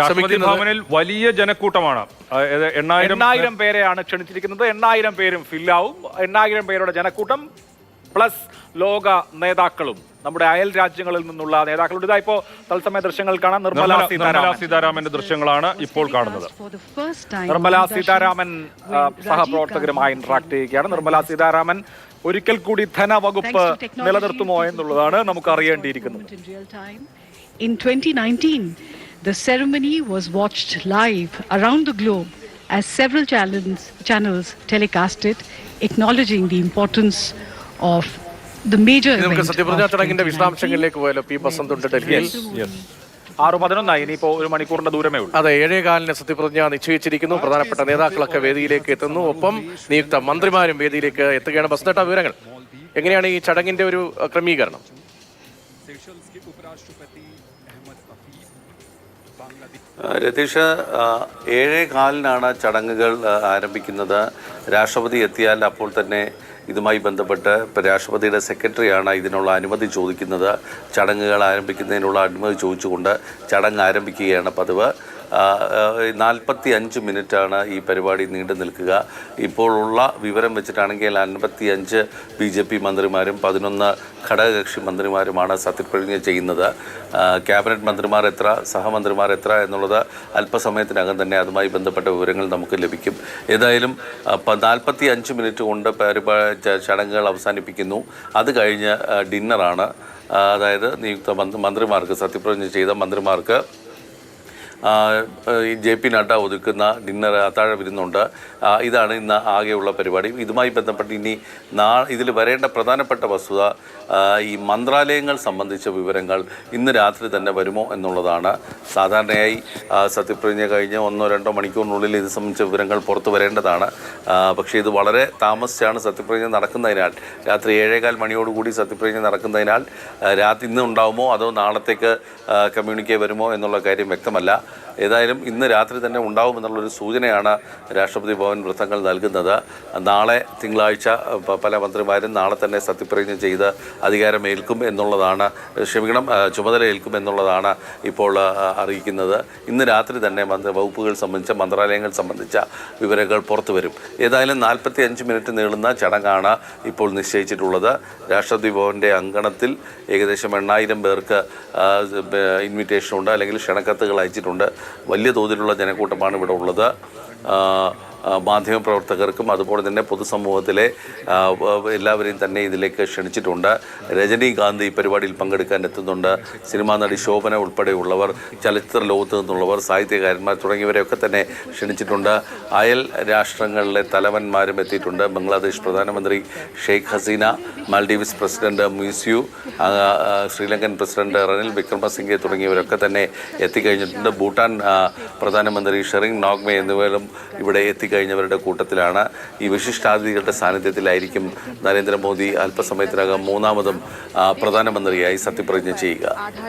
രാഷ്ട്രപതി ഭവനിൽ വലിയ ജനക്കൂട്ടമാണ്. എണ്ണായിരം എണ്ണായിരം പേരെയാണ് ക്ഷണിച്ചിരിക്കുന്നത്. എണ്ണായിരം പേരും ഫില്ലാവും എണ്ണായിരം പേരുടെ ജനക്കൂട്ടം പ്ലസ് ലോക നേതാക്കളും നമ്മുടെ അയൽ രാജ്യങ്ങളിൽ നിന്നുള്ള നേതാക്കളുടെ ഇതാ ഇപ്പോ തത്സമയ ദൃശ്യങ്ങൾ കാണാം. നിർമ്മല സീതാരാമന്റെ ദൃശ്യങ്ങളാണ് ഇപ്പോൾ കാണുന്നത്. നിർമ്മല സീതാരാമൻ സഹപ്രവർത്തകരുമായി ഇന്ററാക്ട് ചെയ്യുകയാണ്. നിർമ്മല സീതാരാമൻ ഒരിക്കൽ കൂടി ധനവകുപ്പ് നിലനിർത്തുമോ എന്നുള്ളതാണ് നമുക്ക് അറിയേണ്ടിയിരിക്കുന്നത് In 2019, the ceremony was watched live around the globe as several channels, channels telecast it, acknowledging the importance of the major നമുക്ക് event സത്യപ്രതിജ്ഞാ of ചടങ്ങിന്റെ 2019. വിശദാംശങ്ങളിലേക്ക് പോയാലോ? പി ബസന്ത് ഉണ്ട് ഡൽഹിയിൽ. ആറ് പതിനൊന്നായി ഇനിയിപ്പോ ഒരു മണിക്കൂറിന്റെ ദൂരമേ ഉള്ളൂ. അതെ ഏഴേകാലിന് സത്യപ്രതിജ്ഞ നിശ്ചയിച്ചിരിക്കുന്നു. പ്രധാനപ്പെട്ട നേതാക്കളൊക്കെ വേദിയിലേക്ക് എത്തുന്നു. ഒപ്പം നിയുക്ത മന്ത്രിമാരും വേദിയിലേക്ക് എത്തുകയാണ്. ബസ്നട്ട വിവരങ്ങൾ? എങ്ങനെയാണ് ഈ ചടങ്ങിന്റെ ഒരു ക്രമീകരണം? ക്രമീകരണം രതീഷ് ഏഴേ കാലിനാണ് ചടങ്ങുകൾ ആരംഭിക്കുന്നത്. രാഷ്ട്രപതി എത്തിയാൽ അപ്പോൾ തന്നെ ഇതുമായി ബന്ധപ്പെട്ട് രാഷ്ട്രപതിയുടെ സെക്രട്ടറിയാണ് ഇതിനുള്ള അനുമതി ചോദിക്കുന്നത്. ചടങ്ങുകൾ ആരംഭിക്കുന്നതിനുള്ള അനുമതി ചോദിച്ചുകൊണ്ട് ചടങ്ങ് ആരംഭിക്കുകയാണ് പതിവ്. നാൽപ്പത്തി അഞ്ച് മിനിറ്റാണ് ഈ പരിപാടി നീണ്ടു നിൽക്കുക. ഇപ്പോഴുള്ള വിവരം വെച്ചിട്ടാണെങ്കിൽ അൻപത്തി അഞ്ച് ബി ജെ പി മന്ത്രിമാരും പതിനൊന്ന് ഘടകകക്ഷി മന്ത്രിമാരുമാണ് സത്യപ്രതിജ്ഞ ചെയ്യുന്നത്. ക്യാബിനറ്റ് മന്ത്രിമാർ എത്ര സഹമന്ത്രിമാർ എത്ര എന്നുള്ളത് അല്പസമയത്തിനകം തന്നെ അതുമായി ബന്ധപ്പെട്ട വിവരങ്ങൾ നമുക്ക് ലഭിക്കും. ഏതായാലും നാൽപ്പത്തി അഞ്ച് മിനിറ്റ് കൊണ്ട് പരിപാടി ചടങ്ങുകൾ അവസാനിപ്പിക്കുന്നു. അത് കഴിഞ്ഞ് ഡിന്നറാണ്. അതായത് നിയുക്ത മന്ത്രിമാർക്ക് സത്യപ്രതിജ്ഞ ചെയ്ത മന്ത്രിമാർക്ക് ജെ പി നഡ്ഡ ഒതുക്കുന്ന ഡിന്നർ അത്താഴ വിരുന്നുണ്ട്. ഇതാണ് ഇന്ന് ആകെയുള്ള പരിപാടി. ഇതുമായി ബന്ധപ്പെട്ട് ഇനി നാ ഇതിൽ വരേണ്ട പ്രധാനപ്പെട്ട വസ്തുത ഈ മന്ത്രാലയങ്ങൾ സംബന്ധിച്ച വിവരങ്ങൾ ഇന്ന് രാത്രി തന്നെ വരുമോ എന്നുള്ളതാണ്. സാധാരണയായി സത്യപ്രതിജ്ഞ കഴിഞ്ഞ് ഒന്നോ രണ്ടോ മണിക്കൂറിനുള്ളിൽ ഇത് സംബന്ധിച്ച വിവരങ്ങൾ പുറത്തു വരേണ്ടതാണ്. പക്ഷേ ഇത് വളരെ താമസിച്ചാണ് സത്യപ്രതിജ്ഞ നടക്കുന്നതിനാൽ രാത്രി ഏഴേകാൽ മണിയോടുകൂടി സത്യപ്രതിജ്ഞ നടക്കുന്നതിനാൽ രാത്രി ഇന്ന് അതോ നാളത്തേക്ക് കമ്മ്യൂണിക്കേ വരുമോ എന്നുള്ള കാര്യം വ്യക്തമല്ല. ഏതായാലും ഇന്ന് രാത്രി തന്നെ ഉണ്ടാവുമെന്നുള്ളൊരു സൂചനയാണ് രാഷ്ട്രപതി ഭവൻ വൃത്തങ്ങൾ നൽകുന്നത്. നാളെ തിങ്കളാഴ്ച പല മന്ത്രിമാരും നാളെ തന്നെ സത്യപ്രതിജ്ഞ ചെയ്ത് അധികാരമേൽക്കും എന്നുള്ളതാണ് ക്ഷമിക്കണം ചുമതല ഏൽക്കും എന്നുള്ളതാണ് ഇപ്പോൾ അറിയിക്കുന്നത്. ഇന്ന് രാത്രി തന്നെ മന്ത്രി വകുപ്പുകൾ സംബന്ധിച്ച മന്ത്രാലയങ്ങൾ സംബന്ധിച്ച വിവരങ്ങൾ പുറത്തു വരും. ഏതായാലും നാൽപ്പത്തി അഞ്ച് മിനിറ്റ് നീളുന്ന ചടങ്ങാണ് ഇപ്പോൾ നിശ്ചയിച്ചിട്ടുള്ളത്. രാഷ്ട്രപതി ഭവന്റെ അങ്കണത്തിൽ ഏകദേശം എണ്ണായിരം പേർക്ക് ഇൻവിറ്റേഷൻ ഉണ്ട് അല്ലെങ്കിൽ ക്ഷണക്കത്തുകൾ അയച്ചിട്ടുണ്ട്. വലിയ തോതിലുള്ള ജനക്കൂട്ടമാണ് ഇവിടെ ഉള്ളത്. മാധ്യമപ്രവർത്തകർക്കും അതുപോലെ തന്നെ പൊതുസമൂഹത്തിലെ എല്ലാവരെയും തന്നെ ഇതിലേക്ക് ക്ഷണിച്ചിട്ടുണ്ട്. രജനീകാന്ത് ഈ പരിപാടിയിൽ പങ്കെടുക്കാൻ എത്തുന്നുണ്ട്. സിനിമാ നടി ശോഭന ഉൾപ്പെടെയുള്ളവർ ചലച്ചിത്ര ലോകത്ത് നിന്നുള്ളവർ സാഹിത്യകാരന്മാർ തുടങ്ങിയവരെയൊക്കെ തന്നെ ക്ഷണിച്ചിട്ടുണ്ട്. അയൽ രാഷ്ട്രങ്ങളിലെ തലവന്മാരും എത്തിയിട്ടുണ്ട്. ബംഗ്ലാദേശ് പ്രധാനമന്ത്രി ഷെയ്ഖ് ഹസീന മാൽഡീവ്സ് പ്രസിഡന്റ് മ്യൂസ്യു ശ്രീലങ്കൻ പ്രസിഡന്റ് റനിൽ വിക്രമസിംഗെ തുടങ്ങിയവരൊക്കെ തന്നെ എത്തിക്കഴിഞ്ഞിട്ടുണ്ട്. ഭൂട്ടാൻ പ്രധാനമന്ത്രി ഷെറിംഗ് നോഗ്മെ എന്നിവരും ഇവിടെ എത്തിക്കഴിഞ്ഞവരുടെ കൂട്ടത്തിലാണ് ഈ വിശിഷ്ടാതിഥികളുടെ സാന്നിധ്യത്തിലായിരിക്കും നരേന്ദ്രമോദി അല്പസമയത്തിനകം മൂന്നാമതും പ്രധാനമന്ത്രിയായി സത്യപ്രതിജ്ഞ ചെയ്യുക.